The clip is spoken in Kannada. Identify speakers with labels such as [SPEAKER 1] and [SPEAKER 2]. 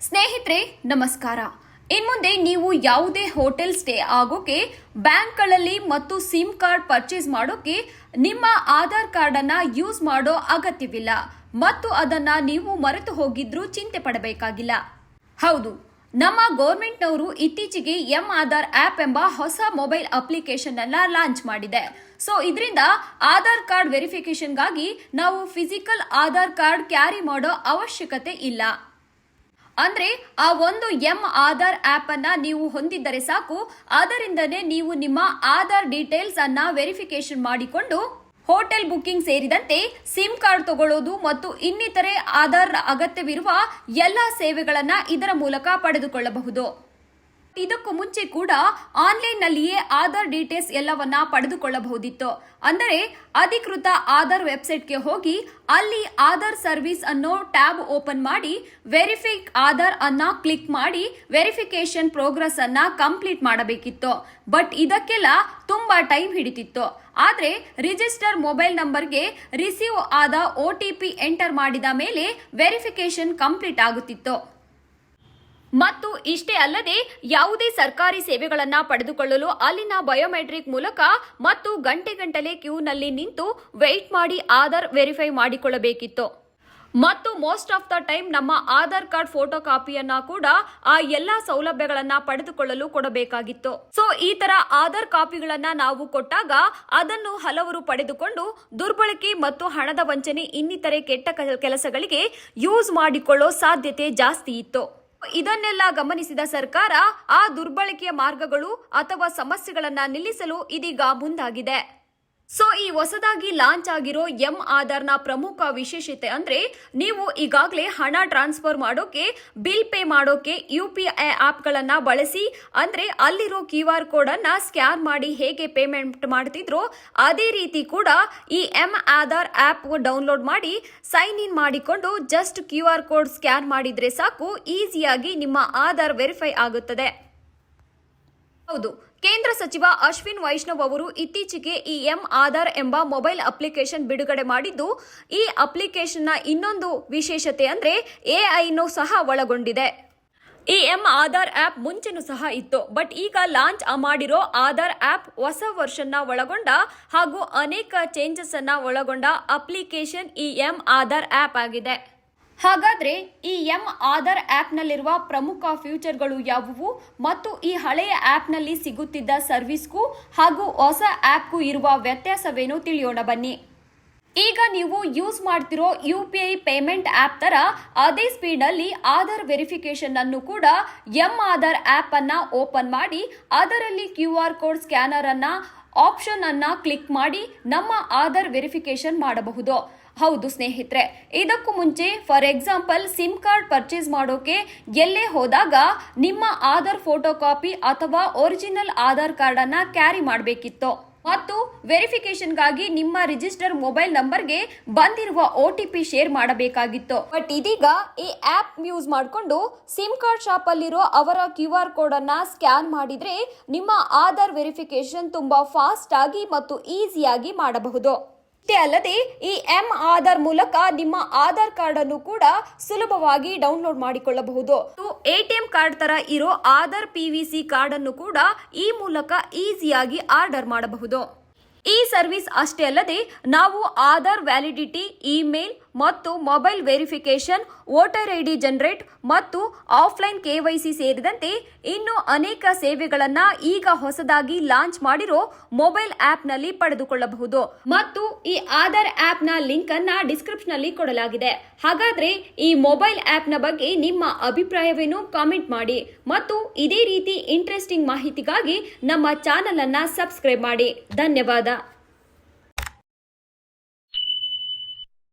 [SPEAKER 1] ಸ್ನೇಹಿತರೆ, ನಮಸ್ಕಾರ. ಇನ್ಮುಂದೆ ನೀವು ಯಾವುದೇ ಹೋಟೆಲ್ ಸ್ಟೇ ಆಗೋಕೆ, ಬ್ಯಾಂಕ್ಗಳಲ್ಲಿ ಮತ್ತು ಸಿಮ್ ಕಾರ್ಡ್ ಪರ್ಚೇಸ್ ಮಾಡೋಕೆ ನಿಮ್ಮ ಆಧಾರ್ ಕಾರ್ಡ್ ಅನ್ನ ಯೂಸ್ ಮಾಡೋ ಅಗತ್ಯವಿಲ್ಲ ಮತ್ತು ಅದನ್ನ ನೀವು ಮರೆತು ಹೋಗಿದ್ರೂ ಚಿಂತೆ ಪಡಬೇಕಾಗಿಲ್ಲ. ಹೌದು, ನಮ್ಮ ಗೌರ್ಮೆಂಟ್ನವರು ಇತ್ತೀಚೆಗೆ ಎಂ ಆಧಾರ್ ಆಪ್ ಎಂಬ ಹೊಸ ಮೊಬೈಲ್ ಅಪ್ಲಿಕೇಶನ್ ಅನ್ನ ಲಾಂಚ್ ಮಾಡಿದೆ. ಸೊ, ಇದರಿಂದ ಆಧಾರ್ ಕಾರ್ಡ್ ವೆರಿಫಿಕೇಶನ್ಗಾಗಿ ನಾವು ಫಿಸಿಕಲ್ ಆಧಾರ್ ಕಾರ್ಡ್ ಕ್ಯಾರಿ ಮಾಡೋ ಅವಶ್ಯಕತೆ ಇಲ್ಲ. ಅಂದ್ರೆ ಆ ಒಂದು ಎಂ ಆಧಾರ್ ಆಪ್ ಅನ್ನ ನೀವು ಹೊಂದಿದ್ದರೆ ಸಾಕು. ಅದರಿಂದನೇ ನೀವು ನಿಮ್ಮ ಆಧಾರ್ ಡೀಟೇಲ್ಸ್ ಅನ್ನ ವೆರಿಫಿಕೇಶನ್ ಮಾಡಿಕೊಂಡು ಹೋಟೆಲ್ ಬುಕಿಂಗ್ ಸೇರಿದಂತೆ ಸಿಮ್ ಕಾರ್ಡ್ ತಗೊಳ್ಳೋದು ಮತ್ತು ಇನ್ನಿತರೆ ಆಧಾರ್ ಅಗತ್ಯವಿರುವ ಎಲ್ಲ ಸೇವೆಗಳನ್ನ ಇದರ ಮೂಲಕ ಪಡೆದುಕೊಳ್ಳಬಹುದು. ಇದಕ್ಕೂ ಮುಂಚೆ ಕೂಡ ಆನ್ಲೈನ್ ನಲ್ಲಿಯೇ ಆಧಾರ್ ಡೀಟೇಲ್ಸ್ ಎಲ್ಲವನ್ನ ಪಡೆದುಕೊಳ್ಳಬಹುದಿತ್ತು. ಅಂದರೆ ಅಧಿಕೃತ ಆಧಾರ್ ವೆಬ್ಸೈಟ್ಗೆ ಹೋಗಿ ಅಲ್ಲಿ ಆಧಾರ್ ಸರ್ವಿಸ್ ಅನ್ನೋ ಟ್ಯಾಬ್ ಓಪನ್ ಮಾಡಿ, ವೆರಿಫೈ ಆಧಾರ್ ಅನ್ನ ಕ್ಲಿಕ್ ಮಾಡಿ ವೆರಿಫಿಕೇಶನ್ ಪ್ರೋಗ್ರೆಸ್ ಅನ್ನ ಕಂಪ್ಲೀಟ್ ಮಾಡಬೇಕಿತ್ತು. ಬಟ್ ಇದಕ್ಕೆಲ್ಲ ತುಂಬಾ ಟೈಮ್ ಹಿಡಿತಿತ್ತು. ಆದ್ರೆ ರಿಜಿಸ್ಟರ್ ಮೊಬೈಲ್ ನಂಬರ್ಗೆ ರಿಸೀವ್ ಆದ ಒ ಟಿ ಪಿ ಎಂಟರ್ ಮಾಡಿದ ಮೇಲೆ ವೆರಿಫಿಕೇಶನ್ ಕಂಪ್ಲೀಟ್ ಆಗುತ್ತಿತ್ತು. ಮತ್ತು ಇಷ್ಟೇ ಅಲ್ಲದೆ ಯಾವುದೇ ಸರ್ಕಾರಿ ಸೇವೆಗಳನ್ನ ಪಡೆದುಕೊಳ್ಳಲು ಅಲ್ಲಿನ ಬಯೋಮೆಟ್ರಿಕ್ ಮೂಲಕ ಮತ್ತು ಗಂಟೆ ಗಂಟಲೆ ಕ್ಯೂನಲ್ಲಿ ನಿಂತು ವೆಯ್ಟ್ ಮಾಡಿ ಆಧಾರ್ ವೆರಿಫೈ ಮಾಡಿಕೊಳ್ಳಬೇಕಿತ್ತು. ಮತ್ತು ಮೋಸ್ಟ್ ಆಫ್ ದ ಟೈಮ್ ನಮ್ಮ ಆಧಾರ್ ಕಾರ್ಡ್ ಫೋಟೋ ಕಾಪಿಯನ್ನ ಕೂಡ ಆ ಎಲ್ಲಾ ಸೌಲಭ್ಯಗಳನ್ನ ಪಡೆದುಕೊಳ್ಳಲು ಕೊಡಬೇಕಾಗಿತ್ತು. ಸೊ ಈ ತರ ಆಧಾರ್ ಕಾಪಿಗಳನ್ನ ನಾವು ಕೊಟ್ಟಾಗ ಅದನ್ನು ಹಲವರು ಪಡೆದುಕೊಂಡು ದುರ್ಬಳಕೆ ಮತ್ತು ಹಣದ ವಂಚನೆ ಇನ್ನಿತರೆ ಕೆಟ್ಟ ಕೆಲ- ಕೆಲಸಗಳಿಗೆ ಯೂಸ್ ಮಾಡಿಕೊಳ್ಳೋ ಸಾಧ್ಯತೆ ಜಾಸ್ತಿ ಇತ್ತು. ಇದನ್ನೆಲ್ಲ ಗಮನಿಸಿದ ಸರ್ಕಾರ ಆ ದುರ್ಬಳಕೆಯ ಮಾರ್ಗಗಳು ಅಥವಾ ಸಮಸ್ಯೆಗಳನ್ನ ನಿಲ್ಲಿಸಲು ಇದೀಗ ಮುಂದಾಗಿದೆ. ಸೊ ಈ ಹೊಸದಾಗಿ ಲಾಂಚ್ ಆಗಿರೋ ಎಂ ಆಧಾರ್ನ ಪ್ರಮುಖ ವಿಶೇಷತೆ ಅಂದ್ರೆ ನೀವು ಈಗಾಗಲೇ ಹಣ ಟ್ರಾನ್ಸ್ಫರ್ ಮಾಡೋಕೆ, ಬಿಲ್ ಪೇ ಮಾಡೋಕೆ ಯು ಪಿ ಐ ಆಪ್ಗಳನ್ನ ಬಳಸಿ, ಅಂದ್ರೆ ಅಲ್ಲಿರೋ ಕ್ಯೂ ಆರ್ ಕೋಡ್ ಅನ್ನ ಸ್ಕ್ಯಾನ್ ಮಾಡಿ ಹೇಗೆ ಪೇಮೆಂಟ್ ಮಾಡ್ತಿದ್ರೋ ಅದೇ ರೀತಿ ಕೂಡ ಈ ಎಂ ಆಧಾರ್ ಆಪ್ ಡೌನ್ಲೋಡ್ ಮಾಡಿ, ಸೈನ್ ಇನ್ ಮಾಡಿಕೊಂಡು just Q R code scan ಮಾಡಿದ್ರೆ ಸಾಕು, ಈಸಿಯಾಗಿ ನಿಮ್ಮ ಆಧಾರ್ ವೆರಿಫೈ ಆಗುತ್ತದೆ. ಹೌದು. ಕೇಂದ್ರ ಸಚಿವ ಅಶ್ವಿನ್ ವೈಷ್ಣವ್ ಅವರು ಇತ್ತೀಚೆಗೆ ಈ ಎಂ ಆಧಾರ್ ಎಂಬ ಮೊಬೈಲ್ ಅಪ್ಲಿಕೇಶನ್ ಬಿಡುಗಡೆ ಮಾಡಿದ್ದು, ಈ ಅಪ್ಲಿಕೇಶನ್ನ ಇನ್ನೊಂದು ವಿಶೇಷತೆ ಅಂದ್ರೆ ಎಐನು ಸಹ ಒಳಗೊಂಡಿದೆ. ಈ ಎಂ ಆಧಾರ್ ಆಪ್ ಮುಂಚೆನೂ ಸಹ ಇತ್ತು, ಬಟ್ ಈಗ ಲಾಂಚ್ ಮಾಡಿರೋ ಆಧಾರ್ ಆಪ್ ಹೊಸ ವರ್ಷನ್ನ ಒಳಗೊಂಡ ಹಾಗೂ ಅನೇಕ ಚೇಂಜಸ್ ಅನ್ನ ಒಳಗೊಂಡ ಅಪ್ಲಿಕೇಶನ್ ಈ ಎಂ ಆಧಾರ್ ಆಪ್ ಆಗಿದೆ. ಹಾಗಾದ್ರೆ ಈ ಎಂ ಆಧಾರ್ ಆ್ಯಪ್ನಲ್ಲಿರುವ ಪ್ರಮುಖ ಫ್ಯೂಚರ್ಗಳು ಯಾವುವು ಮತ್ತು ಈ ಹಳೆಯ ಆ್ಯಪ್ನಲ್ಲಿ ಸಿಗುತ್ತಿದ್ದ ಸರ್ವಿಸ್ಗೂ ಹಾಗೂ ಹೊಸ ಆಪ್ಗೂ ಇರುವ ವ್ಯತ್ಯಾಸವೇನು ತಿಳಿಯೋಣ ಬನ್ನಿ. ಈಗ ನೀವು ಯೂಸ್ ಮಾಡ್ತಿರೋ U P I payment app ತರ ಅದೇ ಸ್ಪೀಡ್ ಅಲ್ಲಿ ಆಧಾರ್ ವೆರಿಫಿಕೇಶನ್ ಅನ್ನು ಕೂಡ ಎಂ ಆಧಾರ್ ಆಪ್ ಅನ್ನು ಓಪನ್ ಮಾಡಿ ಅದರಲ್ಲಿ ಕ್ಯೂ ಆರ್ ಕೋಡ್ ಸ್ಕ್ಯಾನರ್ ಅನ್ನ ಆಪ್ಷನ್ ಅನ್ನ ಕ್ಲಿಕ್ ಮಾಡಿ ನಮ್ಮ ಆಧಾರ್ ವೆರಿಫಿಕೇಶನ್ ಮಾಡಬಹುದು. ಹೌದು ಸ್ನೇಹಿತರೆ, ಇದಕ್ಕೂ ಮುಂಚೆ for example SIM card purchase ಮಾಡೋಕೆ ಎಲ್ಲೇ ಹೋದಾಗ ನಿಮ್ಮ ಆಧಾರ್ ಫೋಟೋ ಕಾಪಿ ಅಥವಾ ಒರಿಜಿನಲ್ ಆಧಾರ್ ಕಾರ್ಡ್ ಅನ್ನ ಕ್ಯಾರಿ ಮಾಡಬೇಕಿತ್ತು. ಮತ್ತು ವೆರಿಫಿಕೇಶನ್ಗಾಗಿ ನಿಮ್ಮ ರಿಜಿಸ್ಟರ್ ಮೊಬೈಲ್ ನಂಬರ್ಗೆ ಬಂದಿರುವ ಒ ಟಿ ಪಿ ಶೇರ್ ಮಾಡಬೇಕಾಗಿತ್ತು. ಬಟ್ ಇದೀಗ ಈ ಆಪ್ ಯೂಸ್ ಮಾಡಿಕೊಂಡು ಸಿಮ್ ಕಾರ್ಡ್ ಶಾಪ್ ಅಲ್ಲಿರೋ ಅವರ ಕ್ಯೂ ಆರ್ ಕೋಡ್ ಅನ್ನ ಸ್ಕ್ಯಾನ್ ಮಾಡಿದ್ರೆ ನಿಮ್ಮ ಆಧಾರ್ ವೆರಿಫಿಕೇಶನ್ ತುಂಬಾ ಫಾಸ್ಟ್ ಆಗಿ ಮತ್ತು ಈಸಿಯಾಗಿ ಮಾಡಬಹುದು. ಅಷ್ಟೇ ಅಲ್ಲದೆ ಈ ಎಂ ಆಧಾರ್ ಮೂಲಕ ನಿಮ್ಮ ಆಧಾರ್ ಕಾರ್ಡ್ ಅನ್ನು ಕೂಡ ಸುಲಭವಾಗಿ ಡೌನ್ಲೋಡ್ ಮಾಡಿಕೊಳ್ಳಬಹುದು. ಎಟಿಎಂ ಕಾರ್ಡ್ ತರ ಇರೋ ಆಧಾರ್ ಪಿವಿಸಿ ಕಾರ್ಡ್ ಅನ್ನು ಕೂಡ ಈ ಮೂಲಕ ಈಸಿಯಾಗಿ ಆರ್ಡರ್ ಮಾಡಬಹುದು. ಈ ಸರ್ವಿಸ್ ಅಷ್ಟೇ ಅಲ್ಲದೆ ನಾವು ಆಧಾರ್ ವ್ಯಾಲಿಡಿಟಿ, ಇಮೇಲ್ ಮತ್ತು mobile verification voter ID generate ಮತ್ತು ಆಫ್ಲೈನ್ ಕೆವೈಸಿ ಸೇರಿದಂತೆ ಇನ್ನು ಅನೇಕ ಸೇವೆಗಳನ್ನ ಈಗ ಹೊಸದಾಗಿ ಲಾಂಚ್ ಮಾಡಿರೋ ಮೊಬೈಲ್ ಆಪ್ನಲ್ಲಿ ಪಡೆದುಕೊಳ್ಳಬಹುದು. ಮತ್ತು ಈ ಆಧಾರ್ ಆಪ್ನ ಲಿಂಕ್ ಅನ್ನ ಡಿಸ್ಕ್ರಿಪ್ಷನ್ ಅಲ್ಲಿ ಕೊಡಲಾಗಿದೆ. ಹಾಗಾದ್ರೆ ಈ ಮೊಬೈಲ್ ಆಪ್ನ ಬಗ್ಗೆ ನಿಮ್ಮ ಅಭಿಪ್ರಾಯವೇನು ಕಾಮೆಂಟ್ ಮಾಡಿ ಮತ್ತು ಇದೇ ರೀತಿ ಇಂಟ್ರೆಸ್ಟಿಂಗ್ ಮಾಹಿತಿಗಾಗಿ ನಮ್ಮ ಚಾನೆಲ್ ಅನ್ನ ಸಬ್ಸ್ಕ್ರೈಬ್ ಮಾಡಿ. ಧನ್ಯವಾದ.